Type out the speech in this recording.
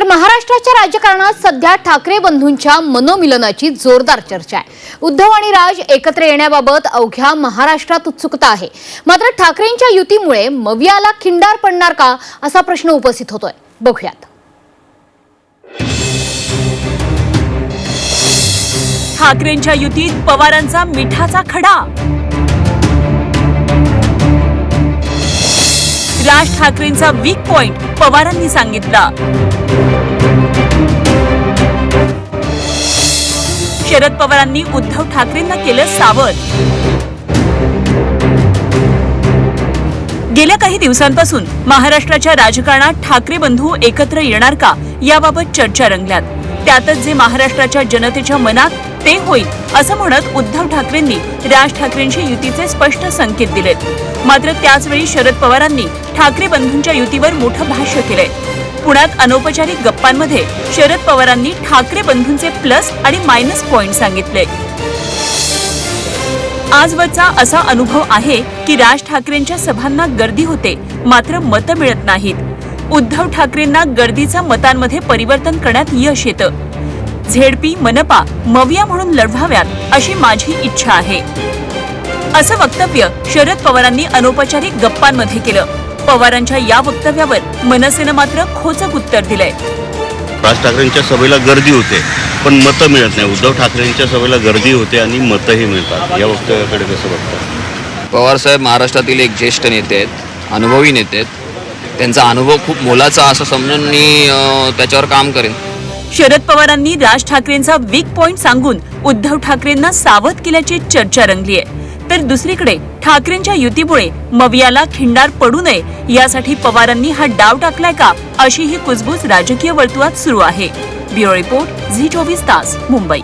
तर महाराष्ट्राच्या राजकारणात सध्या ठाकरे बंधूंच्या मनोमिलनाची जोरदार चर्चा आहे. उद्धव आणि राज एकत्र येण्याबाबत अवघ्या महाराष्ट्रात उत्सुकता आहे. मात्र ठाकरेंच्या युतीमुळे मवियाला खिंडार पडणार का असा प्रश्न उपस्थित होतोय. बघूयात. ठाकरेंच्या युतीत पवारांचा मिठाचा खडा राज ठाकरेंचा वीक पॉइंट पवारांनी सांगितला. शरद पवारांनी उद्धव ठाकरेंना केलं सावध. गेल्या काही दिवसांपासून महाराष्ट्राच्या राजकारणात ठाकरे बंधू एकत्र येणार का याबाबत चर्चा रंगल्यात. त्यातच जे महाराष्ट्राच्या जनतेच्या मनात ते होईल असं म्हणत उद्धव ठाकरेंनी राज ठाकरेंशी युतीचे स्पष्ट संकेत दिलेत. मात्र त्याचवेळी शरद पवारांनी ठाकरे बंधूंच्या युतीवर मोठं भाष्य केलंय. पुण्यात अनौपचारिक गप्पांमध्ये शरद पवारांनी ठाकरे बंधूंचे प्लस आणि मायनस पॉइंट सांगितले. आजवरचा असा अनुभव आहे की राज ठाकरेंच्या सभांना गर्दी होते मात्र मतं मिळत नाहीत. उद्धव ठाकरेंना गर्दीचं मतांमध्ये परिवर्तन करण्यात यश येतं. झेडपी मनपा मविया म्हणून लढवाव्यात अशी माझी इच्छा आहे. असं वक्तव्य शरद पवारांनी अनौपचारिक गप्पांमध्ये केलं. पवारांच्या या वक्तव्यावर मनसेनं मात्र खोचक उत्तर दिलंय. राज ठाकरेंच्या सभेला गर्दी होते पण मतं मिळत नाही. उद्धव ठाकरेंच्या सभेला गर्दी होते आणि मतंही मिळतात. या वक्तव्याकडे कसं बघतात पवारसाहेब महाराष्ट्रातील एक ज्येष्ठ नेते आहेत अनुभवी नेते आहेत. त्यांचा अनुभव खूप मोलाचा असं समजून मी त्याच्यावर काम करेन. शरद पवारांनी राज ठाकरेंचा वीक पॉइंट सांगून उद्धव ठाकरेंना सावध केल्याची चर्चा रंगली आहे. तर दुसरीकडे ठाकरेंच्या युतीमुळे मवियाला खिंडार पडू नये यासाठी पवारांनी हा डाव टाकलाय का अशी ही कुजबूज राजकीय वर्तुळात सुरू आहे. ब्युरो रिपोर्ट झी चोवीस तास मुंबई.